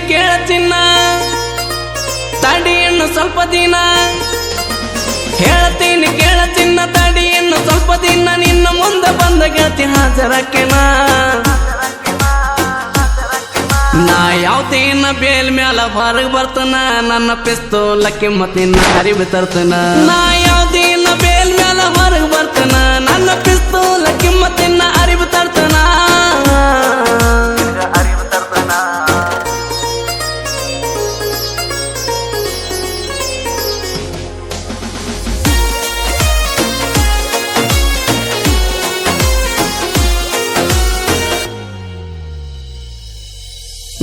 ಕೇಳ ಚಿನ್ನ ತಾಡಿಯನ್ನು ಸ್ವಲ್ಪ ದಿನ. ಹೇಳ್ತೀನಿ ಕೇಳತಿನ್ನ ತಾಡಿಯನ್ನು ಸ್ವಲ್ಪ ದಿನ. ನಿನ್ನ ಮುಂದೆ ಬಂದ ಗೆಳತಿ ಹಾಜರಾಕೆನ ನಾ ಯಾವತ್ತೇನ ಬೇಲ್ ಮ್ಯಾಲ ಹೊರಗೆ ಬರ್ತನ, ನನ್ನ ಪಿಸ್ತೂಲಕ್ಕೆ ಮತ್ತಿನ್ನ ಹರಿಬಿ ತರ್ತನ. ನಾ ಯಾವ್ದೇನ ಬೇಲ್ ಮ್ಯಾಲ ಹೊರಗೆ ಬರ್ತನ, ನನ್ನ ಪಿಸ್ತು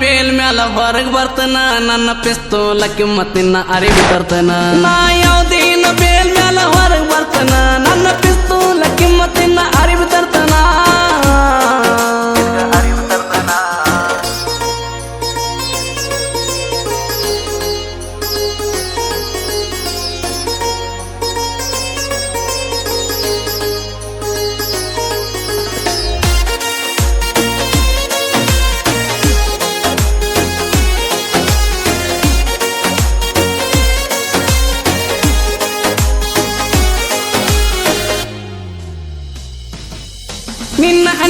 ಬೇಲ್ ಮ್ಯಾಲ ಹೊರಗ್ ಬರ್ತನ, ನನ್ನ ಪಿಸ್ತೂಲ ಮತ್ತಿನ್ನ ಅರಿವು ಬರ್ತನ ನಾ ಯಾವ್ದೇನ ಬೇಲ್ ಮ್ಯಾಲ ಹೊರಗ್ ಬರ್ತನ, ನನ್ನ ಪಿಸ್ತೂಲ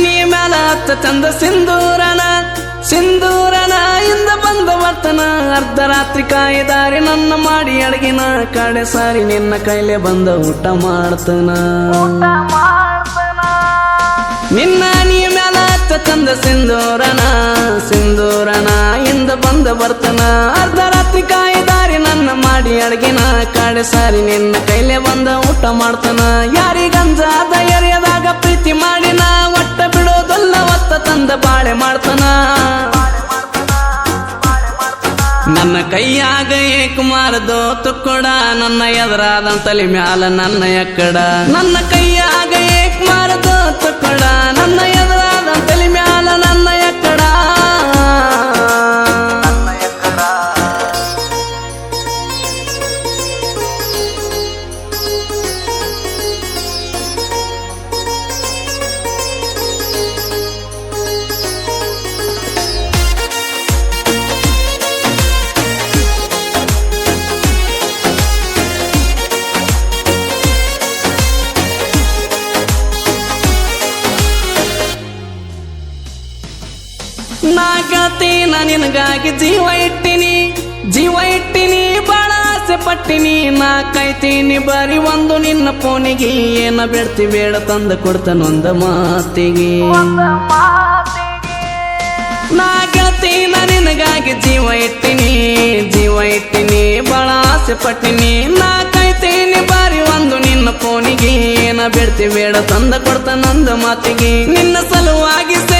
ನಿನ್ನ ಮೇಲ ಮ್ಯಾಲ ಹತ್ತ ಚಂದ ಸಿಂಧೂರನ ಸಿಂಧೂರನ ಇಂದ ಬಂದ ವರ್ತನ. ಅರ್ಧರಾತ್ರಿ ಕಾಯಿದಾರಿ ನನ್ನ ಮಾಡಿ ಅಡಗಿನ ಕಡೆ ಸಾರಿ ನಿನ್ನ ಕೈಲೆ ಬಂದ ಊಟ ಮಾಡ್ತನ. ಮಾಡ್ತನ. ನಿನ್ನ ನೀ ಮ್ಯಾಲ ಹತ್ತ ಚಂದ ಸಿಂಧೂರನ ಸಿಂಧೂರನ ಇಂದ ಬಂದ ಬರ್ತನ ಅರ್ಧರಾತ್ರಿ ಕಾಯಿದಾರಿ ನನ್ನ ಮಾಡಿ ಅಡಗಿನ ಕಡೆ ಸಾರಿ ನಿನ್ನ ಕೈಲೆ ಬಂದ ಊಟ ಮಾಡ್ತನ. ಯಾರಿಗಂಜಾದ ಎರೆಯದಾಗ ಕೈಯಾಗ ಮಾರದು ತುಕ್ಕೊಡ ನನ್ನ ಎದುರಾದ ತಲೆ ಮ್ಯಾಲ ನನ್ನ ಎಕ್ಕಡ. ನನ್ನ ಕೈಯಾಗ ಏಕುಮಾರದು ತುಕ್ಕೊಡ ನನ್ನ ಎದುರಾದ ತಲೆ ಮ್ಯಾಲ ನನ್ನ ನಾಗತಿ ನಿನಗಾಗಿ ಜೀವ ಇಟ್ಟಿನಿ. ಜೀವ ಇಟ್ಟಿನಿ ಬಾಳ ಆಸೆ ಪಟ್ಟಿನಿ. ನಾ ಕೈತೀನಿ ಬರೀ ಒಂದು ನಿನ್ನ ಫೋನಿಗೆ ಏನ ಬೆಡ್ತಿ ಬೇಡ ತಂದ ಕೊಡ್ತಾನೊಂದ ಮಾತಿಗೆ. ನಾಗತಿ ನಿನಗಾಗಿ ಜೀವ ಇಟ್ಟಿನಿ. ಜೀವ ಇಟ್ಟಿನಿ ಬಾಳ ಆಸೆ ಪಟ್ಟಿನಿ. ನಾ ಕೈತೀನಿ ಬಾರಿ ಒಂದು ನಿನ್ನ ಫೋನಿಗೆ ಏನ ಬೆಡ್ತಿ ಬೇಡ ತಂದ ಕೊಡ್ತಾನೊಂದ ಮಾತಿಗೆ. ನಿನ್ನ ಸಲುವಾಗಿ ಸೇರೀನಿ